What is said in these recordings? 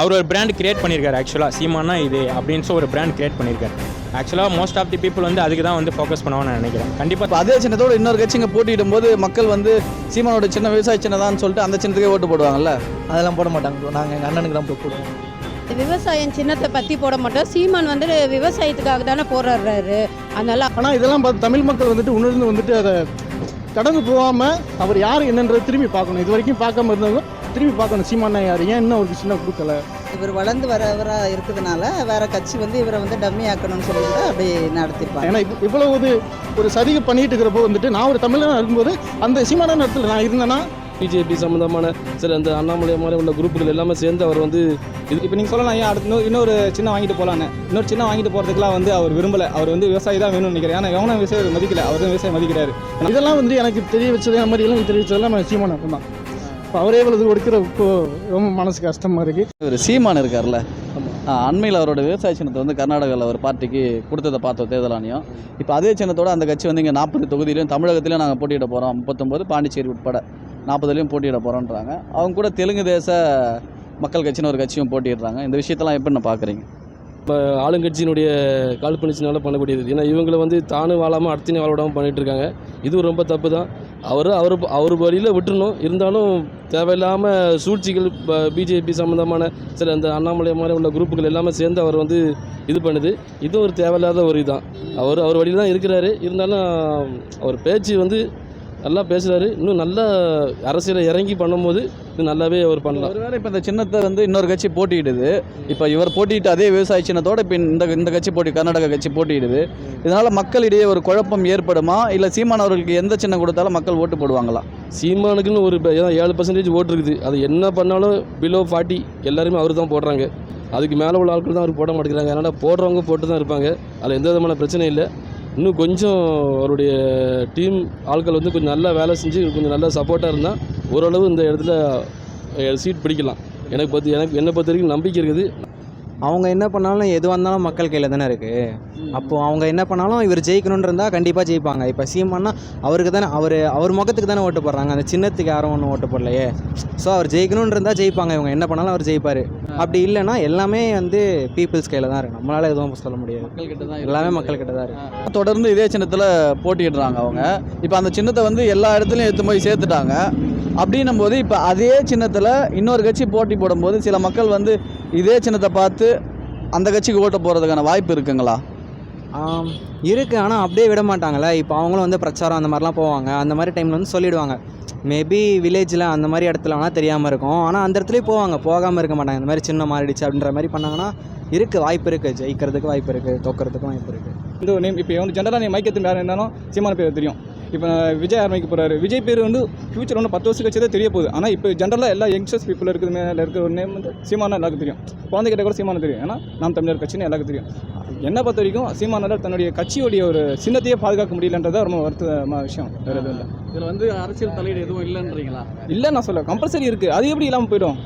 அவர் ஒரு brand create பண்ணியிருக்காரு ஆக்சுவலாக சீமானா இது அப்படின்னு சொல்லி ஒரு பிராண்ட் கிரியேட் பண்ணியிருக்காரு. ஆக்சுவலாக மோஸ்ட் ஆஃப் தி பீப்புள் வந்து அதுக்கு தான் வந்து ஃபோக்கஸ் பண்ணுவான்னு நான் நினைக்கிறேன். கண்டிப்பாக இப்போ அதே சின்னத்தோட இன்னொரு கட்சிங்க போட்டியிடும் போது மக்கள் வந்து சீமானோட சின்ன விவசாய சின்னதான்னு சொல்லிட்டு அந்த சின்னத்துக்கே ஓட்டு போடுவாங்கல்ல? அதெல்லாம் போட மாட்டாங்க. நாங்கள் எங்கள் அண்ணனுக்கு தான் போடுவோம். விவசாயம் சின்னத்தை பற்றி போட மாட்டோம். சீமான் வந்து விவசாயத்துக்காக தானே போராடுறாரு. அதனால ஆனால் இதெல்லாம் பார்த்து தமிழ் மக்கள் வந்துட்டு உணர்ந்து வந்துட்டு அதை கடந்து போகாமல் அவர் யார் என்னன்றது திரும்பி பார்க்கணும். இது வரைக்கும் பார்க்காம இருந்தவங்க திரும்பி பார்க்கணும். சீமானா யார்? ஏன் இன்னும் அவருக்கு சின்ன கொடுக்கல? இவர் வளர்ந்து வரவராக இருக்கிறதுனால வேற கட்சி வந்து இவரை வந்து டம்மி ஆக்கணும்னு சொல்லிட்டு அப்படி நடத்திருப்பாங்க ஏன்னா இப்போ இவ்வளவு ஒரு ஒரு சதிகை பண்ணிட்டு இருக்கிறப்போ வந்துட்டு நான் ஒரு தமிழனாக இருக்கும்போது அந்த சீமான இடத்துல நான் இருந்தேன்னா பிஜேபி சம்மந்தமான சில இந்த அண்ணாமலை மாதிரி உள்ள குரூப்புகள் எல்லாமே சேர்ந்து அவர் வந்து இது இப்போ நீங்கள் சொல்லலாம் ஏன் அடுத்து இன்னொரு- இன்னொரு சின்ன வாங்கிட்டு போகலான்னு இன்னொரு சின்ன வாங்கிட்டு போகிறதுக்குலாம் வந்து அவர் விரும்பலை. அவர் வந்து விவசாயி தான் வேணும்னு நினைக்கிறேன். ஏன்னா எவனும் விவசாயம் மதிக்கல. அவர் தான் விவசாயம் மதிக்கிறாரு. இதெல்லாம் வந்து எனக்கு தெரிய வச்சது அந்த மாதிரி எல்லாம் தெரிய வச்சதெல்லாம் சீமான தான். அவரே இவ்வளவு கொடுக்குற இப்போ ரொம்ப மனசு கஷ்டமாக இருக்குது ஒரு சீமான் இருக்கார்ல. அண்மையில் அவரோட விவசாய சின்னத்தை வந்து கர்நாடகாவில் ஒரு பார்ட்டிக்கு கொடுத்ததை பார்த்தோம் தேர்தல் ஆணையம். இப்போ அதே சின்னத்தோட அந்த கட்சி வந்து இங்கே நாற்பது தொகுதியிலையும் தமிழகத்திலையும் நாங்கள் போட்டியிட போகிறோம் முப்பத்தொம்போது பாண்டிச்சேரி உட்பட நாற்பதுலையும் போட்டியிட போகிறோன்றாங்க அவங்க கூட தெலுங்கு தேச மக்கள் கட்சின்னு ஒரு கட்சியும் போட்டிடுறாங்க இந்த விஷயத்தெல்லாம் எப்படி நான் பார்க்குறீங்க இப்போ ஆளுங்கட்சியினுடைய காழ்ப்பணிச்சினால பண்ணக்கூடியது. ஏன்னா இவங்களை வந்து தானும் வாழாமல் அடுத்தினு வாழ விடாமல் பண்ணிட்டு இருக்காங்க ரொம்ப தப்பு தான் அவர் அவர் அவர் வழியில் விட்டுருணும் இருந்தாலும் தேவையில்லாமல் சூழ்ச்சிகள் இப்போ பிஜேபி சம்மந்தமான சில அந்த அண்ணாமலை மாதிரி உள்ள குரூப்புகள் எல்லாமே சேர்ந்து அவர் வந்து இது பண்ணுது. இது ஒரு தேவையில்லாத ஒரு இதுதான் அவர் அவர் வழியில் தான் இருக்கிறாரு. இருந்தாலும் அவர் பேச்சு வந்து நல்லா பேசுகிறாரு இன்னும் நல்ல அரசியலை இறங்கி பண்ணும்போது இன்னும் நல்லாவே அவர் பண்ணலாம். ஒரு வேளை இப்போ இந்த சின்னத்தை வந்து இன்னொரு கட்சி போட்டியிடுது. இப்போ இவர் போட்டியிட்டு அதே விவசாய சின்னத்தோட இப்போ இந்த இந்த கட்சி போட்டி கர்நாடகா கட்சி போட்டியிடுது. இதனால் மக்களிடையே ஒரு குழப்பம் ஏற்படுமா? இல்லை சீமான் அவர்களுக்கு எந்த சின்னம் கொடுத்தாலும் மக்கள் ஓட்டு போடுவாங்களா? சீமானுக்குன்னு ஒரு ஏழு பர்சன்டேஜ் ஓட்டு இருக்குது. அது என்ன பண்ணாலும் பிலோ ஃபார்ட்டி எல்லாருமே அவர் தான் போடுறாங்க. அதுக்கு மேலே உள்ள ஆட்கள் தான் அவர் போட மாட்டேங்கிறாங்க. அதனால் போடுறவங்க போட்டு தான் இருப்பாங்க. அதில் எந்த விதமான பிரச்சனையும் இல்லை. இன்னும் கொஞ்சம் அவருடைய டீம் ஆட்கள் வந்து கொஞ்சம் நல்லா வேலை செஞ்சு கொஞ்சம் நல்லா சப்போர்ட்டாக இருந்தால் ஓரளவு இந்த இடத்துல சீட் பிடிக்கலாம். எனக்கு பற்றி எனக்கு என்னை பொறுத்த வரைக்கும் நம்பிக்கை இருக்குது. அவங்க என்ன பண்ணாலும் எதுவாக இருந்தாலும் மக்கள் கையில் தானே இருக்குது அப்போது அவங்க என்ன பண்ணாலும் இவர் ஜெயிக்கணும்னு இருந்தால் கண்டிப்பாக ஜெயிப்பாங்க. இப்போ சீமானா அவருக்கு தானே அவர் அவர் முகத்துக்கு தானே ஓட்டு போடுறாங்க. அந்த சின்னத்துக்கு யாரும் ஒன்றும் ஓட்டு போடலையே. ஸோ அவர் ஜெயிக்கணும்னு இருந்தால் ஜெயிப்பாங்க. இவங்க என்ன பண்ணாலும் அவர் ஜெயிப்பார். அப்படி இல்லைன்னா எல்லாமே வந்து பீப்புள்ஸ் கையில் தான் இருக்குது நம்மளால் எதுவும் சொல்ல முடியாது. மக்கள்கிட்ட தான் எல்லாமே மக்கள்கிட்ட தான் இருக்குது தொடர்ந்து இதே சின்னத்தில் போட்டியிடுறாங்க அவங்க. இப்போ அந்த சின்னத்தை வந்து எல்லா இடத்துலையும் எடுத்து போய் சேர்த்துட்டாங்க. அப்படின்னும் போது இப்போ அதே சின்னத்தில் இன்னொரு கட்சி போட்டி போடும்போது சில மக்கள் வந்து இதே சின்னத்தை பார்த்து அந்த கட்சிக்கு ஓட்ட போகிறதுக்கான வாய்ப்பு இருக்குங்களா? இருக்குது ஆனால் அப்படியே விட மாட்டாங்கள்ல இப்போ அவங்களும் வந்து பிரச்சாரம் அந்த மாதிரிலாம் போவாங்க. அந்த மாதிரி டைமில் வந்து சொல்லிவிடுவாங்க மேபி வில்லேஜில் அந்த மாதிரி இடத்துல வேணால் தெரியாமல் இருக்கும். ஆனால் அந்த இடத்துலையும் போவாங்க. போகாமல் இருக்க மாட்டாங்க. இந்த மாதிரி சின்ன மாறிடுச்சு அப்படின்ற மாதிரி பண்ணாங்கன்னா இருக்குது வாய்ப்பு இருக்குது ஜெயிக்கிறதுக்கு வாய்ப்பு இருக்குது தோக்கிறதுக்கும் வாய்ப்பு இருக்குது இந்த நேம் இப்போ வந்து ஜென்ரலாக நீ மைக்கத்து யார் இருந்தாலும் சீமான பேர் தெரியும். இப்போ விஜய் ஆரம்பிக்க போகிறாரு விஜய் பேர் வந்து ஃபியூச்சர் ஒன்று பத்து வருஷம் கழிச்சு தான் தெரிய போகுது ஆனால் இப்போ ஜென்ரலாக எல்லா யங்ஸ்டர்ஸ் பீப்புள் இருக்குது மேலே இருக்கிற ஒரு நேம் வந்து சீமானா எல்லாருக்கும் தெரியும். குழந்தைகிட்ட கூட சீமான தெரியும். ஏன்னா நாம் தமிழர் கட்சின்னு எல்லாருக்கும் தெரியும். என்னை பொறுத்த வரைக்கும் சீமானால தன்னுடைய கட்சியோடைய ஒரு சின்னத்தையே பாதுகாக்க முடியலன்றதா ரொம்ப வருத்தமான விஷயம். வேறு எதுவும் இல்லை. இதில் வந்து அரசியல் தலையீடு எதுவும் இல்லைன்றீங்களா? இல்லை நான் சொல்ல கம்பல்சரி இருக்குது அது எப்படி இல்லாமல் போயிடும்?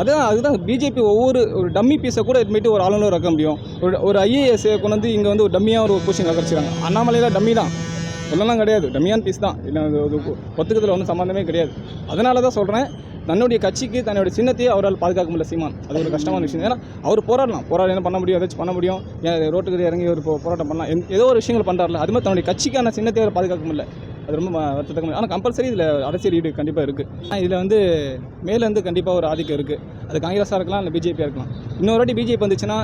அதான் அதுதான் பிஜேபி ஒவ்வொரு ஒரு டம்மி பீஸை கூட எடுத்துட்டு ஒரு ஆளுநர் வைக்க முடியும். ஒரு ஒரு ஐஏஎஸ் கொண்டு வந்து இங்கே வந்து ஒரு டம்மியாக ஒரு பொசிஷன் வைக்கிறாங்க அண்ணாமலையில் டம்மி தான். சொல்லலாம் கிடையாது. டம்மியான் பீஸ் தான். இல்லை அது ஒத்துக்கிறதுல ஒன்றும் சம்மந்தமே கிடையாது. அதனால தான் சொல்கிறேன் தன்னுடைய கட்சிக்கு தன்னுடைய சின்னத்தையே அவரால் பாதுகாக்க முடியல சீமான். அது ஒரு கஷ்டமான விஷயம். ஏன்னா அவர் போராடலாம். போராட என்ன பண்ண முடியும்? ஏதாச்சும் பண்ண முடியும். ஏன் ரோட்டுக்கு இறங்கி ஒரு போராட்டம் பண்ணலாம். எந்த- ஏதோ ஒரு விஷயங்கள் பண்ணுறாருல அது மாதிரி தன்னுடைய கட்சிக்கான சின்னத்தை அவர் பாதுகாக்க முடியல. அது ரொம்ப ம- ஆனால் கம்பல்சரி இதில் அரசியல் ஈடு கண்டிப்பாக இருக்குது இதில் வந்து மேலேருந்து கண்டிப்பாக ஒரு ஆதிக்கம் இருக்குது அது காங்கிரஸாக இருக்கலாம் இல்லை பிஜேபியாக இருக்கலாம். இன்னொரு வாட்டி பிஜேபி வந்துச்சுன்னா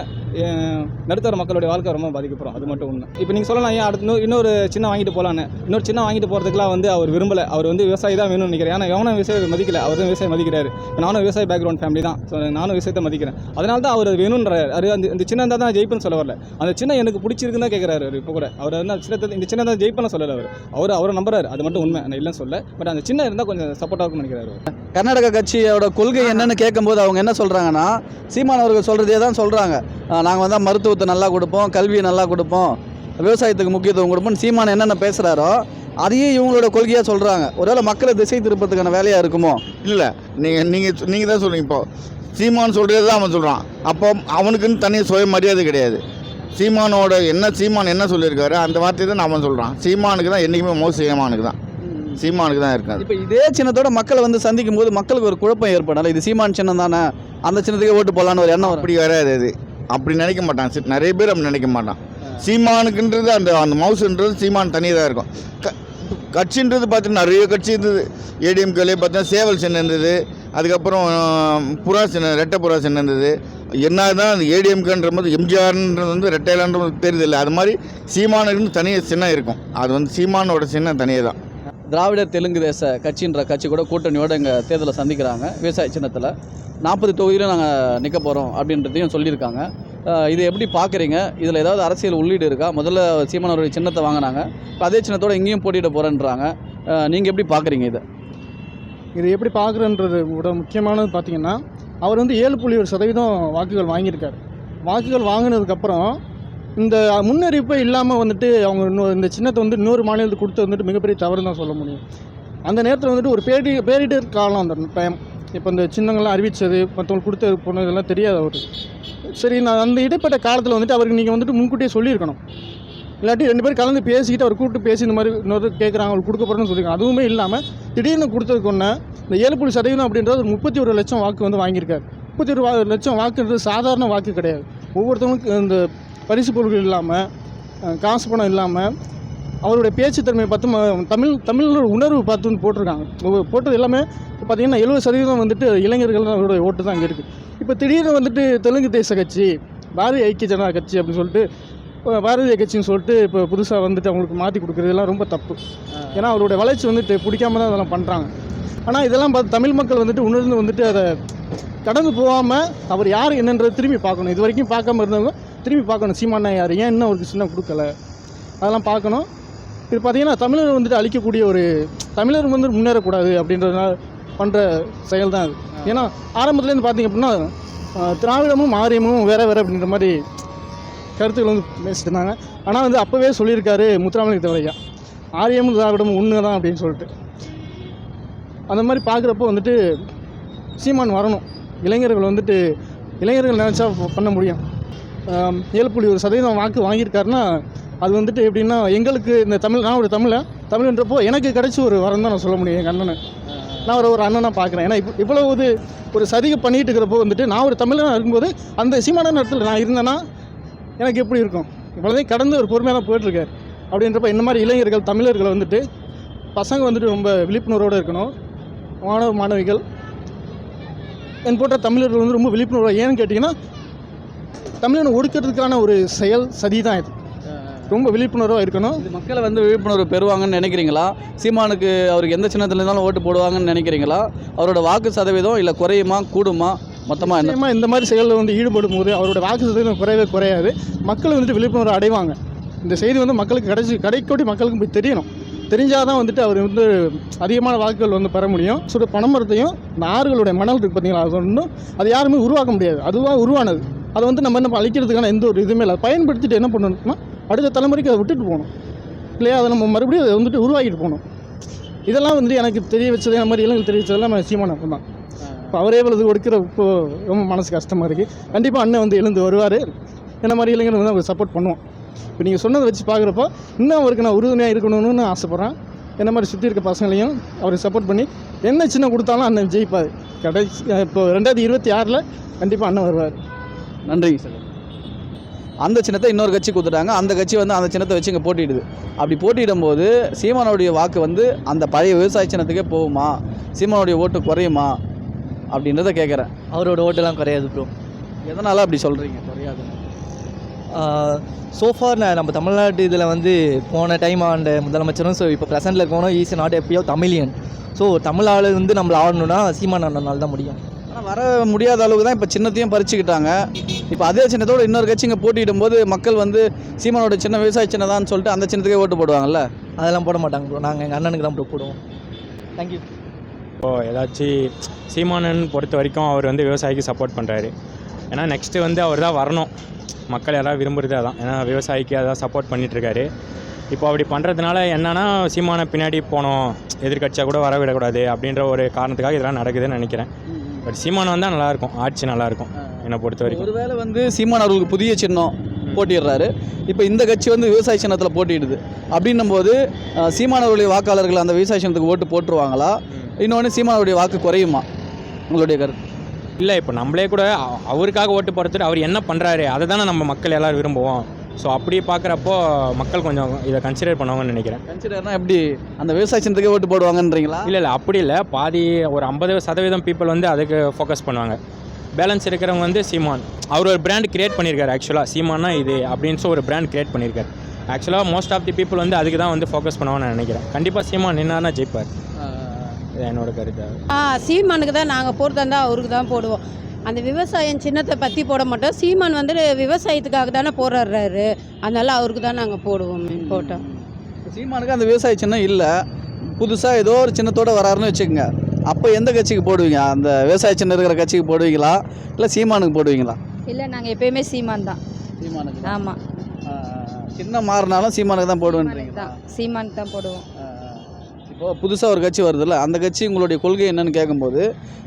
நடுத்தர மக்களுடைய வாழ்க்கை ரொம்ப பாதிக்கப்படும். அது மட்டும் உண்மை இப்போ நீங்கள் சொல்லலாம் ஏன் அடுத்து இன்னொரு- இன்னொரு சின்ன வாங்கிட்டு போகலான்னு இன்னொரு சின்ன வாங்கிட்டு போகிறதுக்குலாம் வந்து அவர் விரும்பலை. அவர் வந்து விவசாயி தான் வேணும்னு நினைக்கிறேன் ஏன்னா எவனும் விவசாயம் மதிக்கல. அவர் தான் விவசாயம் மதிக்கிறாரு. நானும் விவசாய பேக்ரவுண்ட் ஃபேமிலி தான். ஸோ நானும் விவசாயத்தை மதிக்கிறேன். அதனால தான் அவர் அது வேணுன்றார் அது அந்த இந்த சின்ன தான் ஜெயிப்புன்னு சொல்ல வரல. அந்த சின்ன எனக்கு பிடிச்சிருக்குன்னு தான் கேட்குறாரு அவர் இப்போ கூட. அவர் என்ன சின்ன சின்னத்தை இந்த சின்ன தான் ஜெயிப்பேன்னு சொல்லலை அவர். அவர் அவரை நம்புறாரு. அது மட்டும் உண்மை. நான் இல்லைன்னு சொல்ல பட் அந்த சின்ன இருந்தால் கொஞ்சம் சப்போர்ட்டாக இருக்கும்னு நினைக்கிறாரு கர்நாடக கர்நாடகா கட்சியோட கொள்கை என்னன்னு கேட்கும்போது அவங்க என்ன சொல்கிறாங்கன்னா சீமான் அவர்கள் சொல்கிறதே தான் சொல்கிறாங்க நாங்கள் வந்தால் மருத்துவத்தை நல்லா கொடுப்போம் கல்வியை நல்லா கொடுப்போம் விவசாயத்துக்கு முக்கியத்துவம் கொடுப்போம் சீமான் என்னென்ன பேசுகிறாரோ அதையே இவங்களோட கொள்கையாக சொல்கிறாங்க ஒருவேளை மக்களை திசை திருப்பத்துக்கான வேலையாக இருக்குமோ? இல்லை நீங்கள் நீங்கள் நீங்கள் தான் சொல்கிறீங்க இப்போ சீமான் சொல்கிறது தான் அவன் சொல்கிறான் அப்போ அவனுக்குன்னு தனி சுய மரியாதை கிடையாது. சீமானோட என்ன சீமான் என்ன சொல்லியிருக்காரு அந்த வார்த்தையை தான் அவன் சொல்கிறான் சீமானுக்கு தான் என்றைக்குமே மோசமானுக்கு தான். சீமானுக்கு தான் இருக்காது. இப்போ இதே சின்னத்தோட மக்களை வந்து சந்திக்கும் போது மக்களுக்கு ஒரு குழப்பம் ஏற்படல. இது சீமான் சின்னம் தானே? அந்த சின்னத்துக்கே ஓட்டு போடலான்னு ஒரு எண்ணம் அப்படி வராது அது. அப்படி நினைக்க மாட்டான். சி- நிறைய பேர் அப்படி நினைக்க மாட்டான். சீமானுக்குன்றது அந்த அந்த மவுசுன்றது சீமான் தனியாக தான் இருக்கும். க கட்சின்றது பார்த்தீங்கன்னா நிறைய கட்சி இருந்தது. ஏடிஎம்கேலே பார்த்தீங்கன்னா சேவல் சின்னம் இருந்தது. அதுக்கப்புறம் புறா சின்னம் ரெட்டை புறா சின்னம் இருந்தது. என்ன தான் அந்த ஏடிஎம்கேன்ற போது எம்ஜிஆர்ன்றது வந்து ரெட்டையிலான்றது தெரியுதில்ல அது மாதிரி சீமானுக்குன்னு தனியாக சின்னம் இருக்கும். அது வந்து சீமானோட சின்னம் தனியாக தான் திராவிடர் தெலுங்கு தேச கட்சின்ற கட்சி கூட கூட்டணியோட எங்கள் தேர்தலை சந்திக்கிறாங்க. விவசாய சின்னத்தில் நாற்பது தொகுதியிலும் நாங்கள் நிற்க போகிறோம் அப்படின்றதையும் சொல்லியிருக்காங்க. இது எப்படி பார்க்குறீங்க இதில் ஏதாவது அரசியல் உள்ளீடு இருக்கா? முதல்ல சீமானவருடைய சின்னத்தை வாங்கினாங்க. இப்போ அதே சின்னத்தோடு இங்கேயும் போட்டியிட போகிறேன்றாங்க நீங்கள் எப்படி பார்க்குறீங்க இதை? இது எப்படி பார்க்குறன்றது விட முக்கியமானது பார்த்தீங்கன்னா அவர் வந்து ஏழு புள்ளி ஒரு சதவீதம் வாக்குகள் வாங்கியிருக்கார். வாக்குகள் வாங்கினதுக்கப்புறம் இந்த முன்னறிவிப்பே இல்லாமல் வந்துட்டு அவங்க இன்னொரு இந்த சின்னத்தை வந்து இன்னொரு மாநிலத்துக்கு கொடுத்து வந்துட்டு மிகப்பெரிய தவறு தான் சொல்ல முடியும். அந்த நேரத்தில் வந்துட்டு ஒரு பேரி பேரிடர் காலம் அந்த டைம் இப்போ இந்த சின்னங்கள்லாம் அறிவித்தது மற்றவங்களுக்கு கொடுத்து போனதெல்லாம் தெரியாது அவருக்கு சரி நான் அந்த இடைப்பட்ட காலத்தில் வந்துட்டு அவருக்கு நீங்கள் வந்துட்டு முன்கூட்டியே சொல்லியிருக்கணும். இல்லாட்டி ரெண்டு பேரும் கலந்து பேசிக்கிட்டு அவர் கூப்பிட்டு பேசி இந்த மாதிரி இன்னொரு கேட்குறாங்க அவங்களுக்கு கொடுக்க போகிறேன்னு சொல்லியிருக்காங்க. அதுவுமே இல்லாமல் திடீர்னு கொடுத்ததுக்கு ஒன்று இந்த ஏழு புள்ளி சதவீதம் அப்படின்றது ஒரு முப்பத்தி ஒரு லட்சம் வாக்கு வந்து வாங்கியிருக்காரு. முப்பத்தி ஒரு வா- லட்சம் வாக்குன்றது சாதாரண வாக்கு கிடையாது. ஒவ்வொருத்தவங்களுக்கு இந்த பரிசு பொருட்கள் இல்லாமல் காசு பணம் இல்லாமல் அவருடைய பேச்சு பார்த்து தமிழ் தமிழோட உணர்வு பார்த்துன்னு போட்டிருக்காங்க. போட்டது எல்லாமே பார்த்தீங்கன்னா எழுபது சதவீதம் வந்துட்டு இளைஞர்கள் அவருடைய ஓட்டு தான் அங்கே இருக்குது இப்போ திடீர்னு வந்துட்டு தெலுங்கு தேச கட்சி பாரதிய ஐக்கிய ஜனதா கட்சி அப்படின்னு சொல்லிட்டு பாரதிய கட்சின்னு சொல்லிட்டு இப்போ புதுசாக வந்துட்டு அவங்களுக்கு மாற்றி கொடுக்குறதெல்லாம் ரொம்ப தப்பு. ஏன்னா அவருடைய வளர்ச்சி வந்துட்டு பிடிக்காம தான் அதெல்லாம் பண்ணுறாங்க ஆனால் இதெல்லாம் பார்த்து தமிழ் மக்கள் வந்துட்டு உணர்ந்து வந்துட்டு அதை கடந்து போகாமல் அவர் யார் என்னன்றது திரும்பி பார்க்கணும். இது வரைக்கும் பார்க்காம இருந்தவங்க திரும்பி பார்க்கணும். சீமானா யார்? ஏன் இன்னும் அவருக்கு சின்ன கொடுக்கல? அதெல்லாம் பார்க்கணும். இது பார்த்தீங்கன்னா தமிழர் வந்துட்டு அழிக்கக்கூடிய ஒரு தமிழர் வந்து முன்னேறக்கூடாது அப்படின்றதுனால பண்ணுற செயல் தான் அது. ஏன்னா ஆரம்பத்துலேருந்து பார்த்தீங்க அப்படின்னா திராவிடமும் ஆரியமும் வேற வேறு அப்படின்ற மாதிரி கருத்துக்கள் வந்து பேசிட்டு இருந்தாங்க. ஆனால் வந்து அப்போவே சொல்லியிருக்காரு முத்துராமலிங்க தேவரையா. ஆரியமும் திராவிடமும் ஒன்று தான் அப்படின்னு சொல்லிட்டு. அந்த மாதிரி பார்க்குறப்போ வந்துட்டு சீமான் வரணும். இளைஞர்கள் வந்துட்டு இளைஞர்கள் நினச்சா பண்ண முடியும். ஏழு புள்ளி ஒரு சதவீதம் வாக்கு வாங்கியிருக்காருன்னா அது வந்துட்டு எப்படின்னா எங்களுக்கு இந்த தமிழ் நான் ஒரு தமிழை தமிழ்ன்றப்போ எனக்கு கிடைச்ச ஒரு வரம் தான் நான் சொல்ல முடியும் எங்கள் அண்ணனை. நான் ஒரு ஒரு அண்ணனாக பார்க்குறேன். ஏன்னா இப்போ இவ்வளவு இது ஒரு சதிகை பண்ணிட்டு இருக்கிறப்போ வந்துட்டு நான் ஒரு தமிழனாக இருக்கும்போது அந்த சீமான இடத்துல நான் இருந்தேன்னா எனக்கு எப்படி இருக்கும்? இவ்வளோதையும் கடந்து ஒரு பொறுமையாக தான் போயிட்டுருக்காரு. அப்படின்றப்ப இந்த மாதிரி இளைஞர்கள் தமிழர்களை வந்துட்டு பசங்க வந்துட்டு ரொம்ப விழிப்புணர்வோடு இருக்கணும். மாணவ மாணவிகள் என் போன்ற தமிழர்கள் வந்து ரொம்ப விழிப்புணர்வு ஏன்னு கேட்டிங்கன்னா தமிழனை ஒடுக்கிறதுக்கான ஒரு செயல் சதி தான் இது. ரொம்ப விழிப்புணர்வாக இருக்கணும். மக்களை வந்து விழிப்புணர்வு பெறுவாங்கன்னு நினைக்கிறீங்களா? சீமானுக்கு அவருக்கு எந்த சின்னத்துல இருந்தாலும் ஓட்டு போடுவாங்கன்னு நினைக்கிறீங்களா? அவரோட வாக்கு சதவீதம் இல்லை குறையுமா கூடுமா? மொத்தமாக என்ன? இந்த மாதிரி செயலில் வந்து ஈடுபடும் போது அவரோட வாக்கு சதவீதம் குறையவே குறையாது. மக்கள் வந்துட்டு விழிப்புணர்வு அடைவாங்க. இந்த செய்தி வந்து மக்களுக்கு கடைசி கடைக்கோடி மக்களுக்கு போய் தெரியணும். தெரிஞ்சால் தான் வந்துட்டு அவர் வந்து அதிகமான வாக்குகள் வந்து பெற முடியும். சுட பனைமரத்தையும் இந்த ஆறுகளுடைய மணல் இருக்குது பார்த்தீங்களா அது ஒன்றும் அது யாருமே உருவாக்க முடியாது. அதுவாக உருவானது. அதை வந்து நம்ம என்ன அழிக்கிறதுக்கான எந்த ஒரு இதுவுமே இல்லை. பயன்படுத்திட்டு என்ன பண்ணணும்னா அடுத்த தலைமுறைக்கு அதை விட்டுட்டு போகணும். இல்லையா? அதை நம்ம மறுபடியும் அதை வந்துட்டு உருவாக்கிட்டு போகணும். இதெல்லாம் வந்துட்டு எனக்கு தெரிய வச்சது இந்த மாதிரி இளைஞர்கள் தெரிய வச்சதெல்லாம் நம்ம சீமான அப்போ தான். இப்போ அவரே இவ்வளவு கொடுக்குற இப்போ ரொம்ப மனசு கஷ்டமாக இருக்குது கண்டிப்பாக அண்ணன் வந்து எழுந்து வருவார். என்ன மாதிரி இளைஞர்கள் வந்து அவர் சப்போர்ட் பண்ணுவோம். இப்போ நீங்கள் சொன்னதை வச்சு பார்க்குறப்போ இன்னும் அவருக்கு நான் உறுதுணையாக இருக்கணும்னு நான் ஆசைப்பட்றேன். என்ன மாதிரி சுற்றி இருக்க பசங்களையும் அவருக்கு சப்போர்ட் பண்ணி என்ன சின்ன கொடுத்தாலும் அண்ணன் ஜெயிப்பார். கடைசி இப்போ ரெண்டாயிரத்தி இருபத்தி ஆறில் கண்டிப்பாக அண்ணன் வருவார். நன்றிங்க சார். அந்த சின்னத்தை இன்னொரு கட்சி கொடுத்துட்டாங்க. அந்த கட்சி வந்து அந்த சின்னத்தை வச்சு இங்கே போட்டிடுது. அப்படி போட்டியிடும் போது சீமானுடைய வாக்கு வந்து அந்த பழைய விவசாய சின்னத்துக்கே போகுமா? சீமானுடைய ஓட்டு குறையுமா? அப்படின்றத கேட்குறேன் அவரோட ஓட்டெல்லாம் குறையாது ப்ரோ எதனால் அப்படி சொல்கிறீங்க குறையாது சோஃபார் நம்ம தமிழ்நாட்டு இதில் வந்து போன டைம் ஆண்ட முதலமைச்சரும் ஸோ இப்போ ப்ரெசென்ட்டில் இருக்கணும் ஈஸ் நாட் எப்பயோ தமிழியன். ஸோ தமிழ் ஆளு வந்து நம்மளை ஆடணும்னா சீமான் அண்ணனால் தான் முடியும். ஆனால் வர முடியாத அளவுக்கு தான் இப்போ சின்னத்தையும் பறிச்சுக்கிட்டாங்க. இப்போ அதே சின்னத்தோட இன்னொரு கட்சி இங்கே போட்டியிடும் போது மக்கள் வந்து சீமானோட சின்ன விவசாய சின்னதான்னு சொல்லிட்டு அந்த சின்னத்துக்கே ஓட்டு போடுவாங்கல்ல? அதெல்லாம் போட மாட்டாங்க ப்ரோ நாங்கள் எங்கள் அண்ணனுக்கு தான் ப்ரோ போடுவோம். தேங்க்யூ இப்போ ஏதாச்சும் சீமானன் பொறுத்த வரைக்கும் அவர் வந்து விவசாயிக்கு சப்போர்ட் பண்ணுறாரு ஏன்னா நெக்ஸ்ட்டு வந்து அவர் தான் வரணும். மக்கள் யாராவது விரும்புறது அதான். ஏன்னா விவசாயிக்கு அதான் சப்போர்ட் பண்ணிகிட்ருக்காரு இப்போ அப்படி பண்ணுறதுனால என்னன்னா சீமானை பின்னாடி போனோம் எதிர்கட்சியாக கூட வர விடக்கூடாது அப்படின்ற ஒரு காரணத்துக்காக இதெல்லாம் நடக்குதுன்னு நினைக்கிறேன். பட் சீமான் வந்தால் நல்லாயிருக்கும். ஆட்சி நல்லாயிருக்கும் என்னை பொறுத்த வரைக்கும். ஒருவேளை வந்து சீமான் அவர்களுக்கு புதிய சின்னம் போட்டிடுறாரு. இப்போ இந்த கட்சி வந்து விவசாய சின்னத்தில் போட்டியிடுது அப்படின்னும் போது சீமானவருடைய வாக்காளர்கள் அந்த விவசாய சின்னத்துக்கு ஓட்டு போட்டுருவாங்களா? இன்னொன்று சீமானவருடைய வாக்கு குறையுமா? உங்களுடைய கருத்து. இல்லை இப்போ நம்மளே கூட அவருக்காக ஓட்டு போடுறதுக்கு அவர் என்ன பண்ணுறாரு அதை தானே நம்ம மக்கள் எல்லாரும் விரும்புவோம். ஸோ அப்படி பார்க்குறப்போ மக்கள் கொஞ்சம் இதை கன்சிடர் பண்ணுவாங்கன்னு நினைக்கிறேன். கன்சிடர்னா எப்படி? அந்த விவசாய சின்னத்துக்கே ஓட்டு போடுவாங்கன்றீங்களா? இல்லை இல்லை அப்படி இல்லை. பாதி ஒரு ஐம்பது சதவீதம் பீப்புள் வந்து அதுக்கு ஃபோக்கஸ் பண்ணுவாங்க. பேலன்ஸ் இருக்கிறவங்க வந்து சீமான். அவர் ஒரு பிராண்ட் கிரியேட் பண்ணியிருக்காரு ஆக்சுவலாக சீமானா இது அப்படின்னு ஒரு பிராண்ட் கிரியேட் பண்ணியிருக்காரு. ஆக்சுவலாக மோஸ்ட் ஆஃப் தி பீப்புள் வந்து அதுக்கு தான் வந்து ஃபோக்கஸ் பண்ணுவாங்கன்னு நான் நினைக்கிறேன். கண்டிப்பாக சீமான் நின்னார்னா ஜெயிப்பார். என்னோட கருத்து? ஆ சீமானுக்கு தான் நாங்கள் போடுறதா இருந்தால் அவருக்கு தான் போடுவோம். அந்த விவசாயம் சின்னத்தை பற்றி போட மாட்டோம். சீமான் வந்து விவசாயத்துக்காக தானே போராடுறாரு. அதனால அவருக்கு தான் நாங்கள் போடுவோம் போட்டோம். சீமானுக்கு அந்த விவசாய சின்னம் இல்லை. புதுசாக ஏதோ ஒரு சின்னத்தோட வராருன்னு வச்சுக்கோங்க. அப்போ எந்த கட்சிக்கு போடுவீங்க? அந்த விவசாய சின்னம் இருக்கிற கட்சிக்கு போடுவீங்களா? இல்லை சீமானுக்கு போடுவீங்களா? இல்லை நாங்கள் எப்பயுமே சீமான் தான். சீமானுக்கு ஆமாம் சின்னம் மாறினாலும் சீமானுக்கு தான் தான். சீமானுக்கு தான் போடுவோம். புதுசாக ஒரு கட்சி வருதுல்ல அந்த கட்சி உங்களுடைய கொள்கை என்னன்னு கேட்கும்போது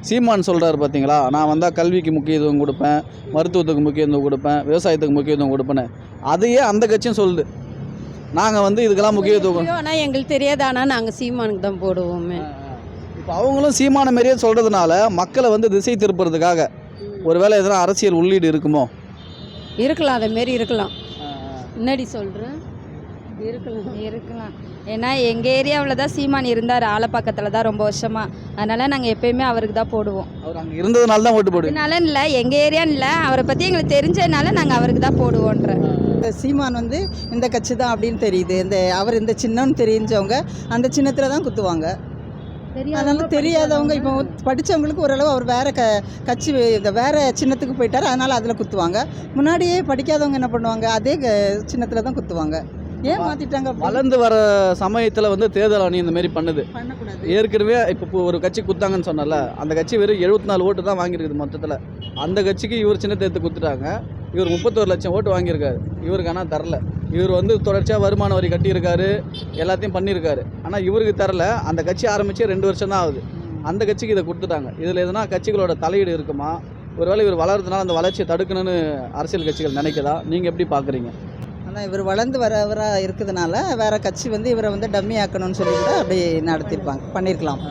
சீமான் சொல்கிறாரு பார்த்தீங்களா நான் வந்தால் கல்விக்கு முக்கியத்துவம் கொடுப்பேன் மருத்துவத்துக்கு முக்கியத்துவம் கொடுப்பேன் விவசாயத்துக்கு முக்கியத்துவம் கொடுப்பேன்னு. அதையே அந்த கட்சியும் சொல்லுது. நாங்கள் வந்து இதுக்கெல்லாம் முக்கியத்துவம் ஆனால் எங்களுக்கு தெரியாது ஆனால் நாங்கள் சீமானுக்கு தான் போடுவோமே. இப்போ அவங்களும் சீமான மாரியே சொல்கிறதுனால மக்களை வந்து திசை திருப்புறதுக்காக ஒருவேளை எதனா அரசியல் உள்ளீடு இருக்குமோ? இருக்கலாம் அதே மாரி இருக்கலாம். முன்னாடி சொல்கிறேன் இருக்கலாம். இருக்கலாம். ஏன்னா எங்கள் ஏரியாவில் தான் சீமான் இருந்தார் ஆலப்பாக்கத்தில் தான் ரொம்ப வருஷமாக அதனால் நாங்கள் எப்பயுமே அவருக்கு தான் போடுவோம். அவர் அங்கே இருந்ததுனால தான் ஓட்டு அதனால இல்லை எங்கள் ஏரியான்னு இல்லை. அவரை பற்றி எங்களுக்கு தெரிஞ்சதுனால நாங்கள் அவருக்கு தான் போடுவோன்ற இந்த சீமான் வந்து இந்த கட்சி தான் அப்படின்னு தெரியுது. இந்த அவர் இந்த சின்னம்னு தெரிஞ்சவங்க அந்த சின்னத்தில் தான் குத்துவாங்க. அதனால தெரியாதவங்க இப்போ படித்தவங்களுக்கு ஓரளவு அவர் வேற க கட்சி இந்த வேற சின்னத்துக்கு போயிட்டார். அதனால அதில் குத்துவாங்க. முன்னாடியே படிக்காதவங்க என்ன பண்ணுவாங்க? அதே சின்னத்தில் தான் குத்துவாங்க. ஏன் மாற்றிட்டாங்க வளர்ந்து வர சமயத்தில் வந்து தேர்தல் அணி இந்த மாதிரி பண்ணுது. ஏற்கனவே இப்போ ஒரு கட்சி குத்தாங்கன்னு சொன்னல அந்த கட்சி வெறும் எழுபத்தி நாலு ஓட்டு தான் வாங்கியிருக்குது மொத்தத்தில். அந்த கட்சிக்கு இவர் சின்னத்தை எடுத்து குத்துட்டாங்க இவர் முப்பத்தோரு லட்சம் ஓட்டு வாங்கியிருக்காரு. இவருக்கு ஆனால் தரல. இவர் வந்து தொடர்ச்சியாக வருமான வரி கட்டியிருக்காரு எல்லாத்தையும் பண்ணியிருக்காரு. ஆனால் இவருக்கு தரல. அந்த கட்சி ஆரம்பித்து ரெண்டு வருஷம் தான் ஆகுது. அந்த கட்சிக்கு இதை கொடுத்துட்டாங்க. இதில் எதுனா கட்சிகளோட தலையீடு இருக்குமா? ஒருவேளை இவர் வளர்றதுனால அந்த வளர்ச்சியை தடுக்கணும்னு அரசியல் கட்சிகள் நினைக்குதா? நீங்கள் எப்படி பார்க்குறீங்க ஆனால் இவர் வளர்ந்து வரவராக இருக்கிறதுனால வேறு கட்சி வந்து இவரை வந்து டம்மி ஆக்கணும்னு சொல்லி கூட அப்படி நடத்தியிருப்பாங்க. பண்ணியிருக்கலாம்.